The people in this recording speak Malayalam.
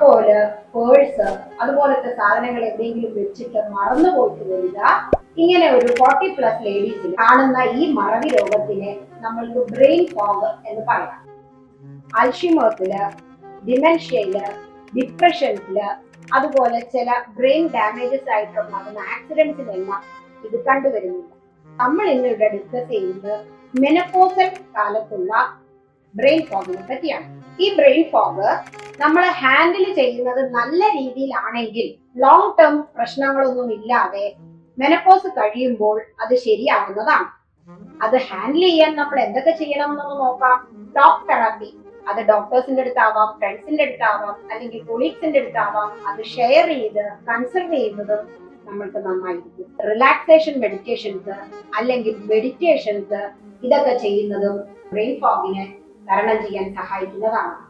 താക്കോൽ പേഴ്സ് അതുപോലത്തെ സാധനങ്ങൾ എവിടെയെങ്കിലും വെച്ചിട്ട് മറന്നു പോയിട്ട് വരിക. ഇങ്ങനെ ഒരു ഫോർട്ടി പ്ലസ് ലേഡീസിൽ കാണുന്ന ഈ മറവി രോഗത്തിനെ നമ്മൾക്ക് ബ്രെയിൻ ഫോഗ് എന്ന് പറയാം. അൽഷിമേഴ്സിൽ ഡിമെൻഷ്യയിൽ ഡിപ്രഷൻസിൽ അതുപോലെ ചില ബ്രെയിൻ ഡാമേജസ് ആയിട്ടുണ്ടാകുന്ന ആക്സിഡൻസിലെല്ലാം ഇത് കണ്ടുവരുന്നുണ്ട്. നമ്മൾ ഇന്ന് ഇവിടെ ഡിസ്കസ് ചെയ്യുന്നത് മെനപ്പോസൽ കാലത്തുള്ള ബ്രെയിൻ ഫോഗിനെ പറ്റിയാണ്. ഈ ബ്രെയിൻ ഫോഗ് നമ്മൾ ഹാൻഡിൽ ചെയ്യുന്നത് നല്ല രീതിയിലാണെങ്കിൽ ലോങ് ടേം പ്രശ്നങ്ങളൊന്നും ഇല്ലാതെ മെനപ്പോസ് കഴിയുമ്പോൾ അത് ശരിയാവുന്നതാണ്. അത് ഹാൻഡിൽ ചെയ്യാൻ നമ്മൾ എന്തൊക്കെ ചെയ്യണം എന്നൊന്ന് നോക്കാം. ടോക്ക് തെറാപ്പി അത് ഡോക്ടേഴ്സിന്റെ അടുത്താവാം ഫ്രണ്ട്സിന്റെ അടുത്താവാം അല്ലെങ്കിൽ കൊളീഗ്സിന്റെ അടുത്താവാം അത് ഷെയർ ചെയ്ത് കൺസൾട്ട് ചെയ്യുന്നത് നമ്മൾക്ക് നന്നായിരിക്കും. റിലാക്സേഷൻ മെഡിറ്റേഷൻസ് അല്ലെങ്കിൽ മെഡിറ്റേഷൻസ് ഇതൊക്കെ ചെയ്യുന്നതും ബ്രെയിൻ ഫോഗിനെ തരണം ചെയ്യാൻ സഹായിക്കുന്നതാണ്.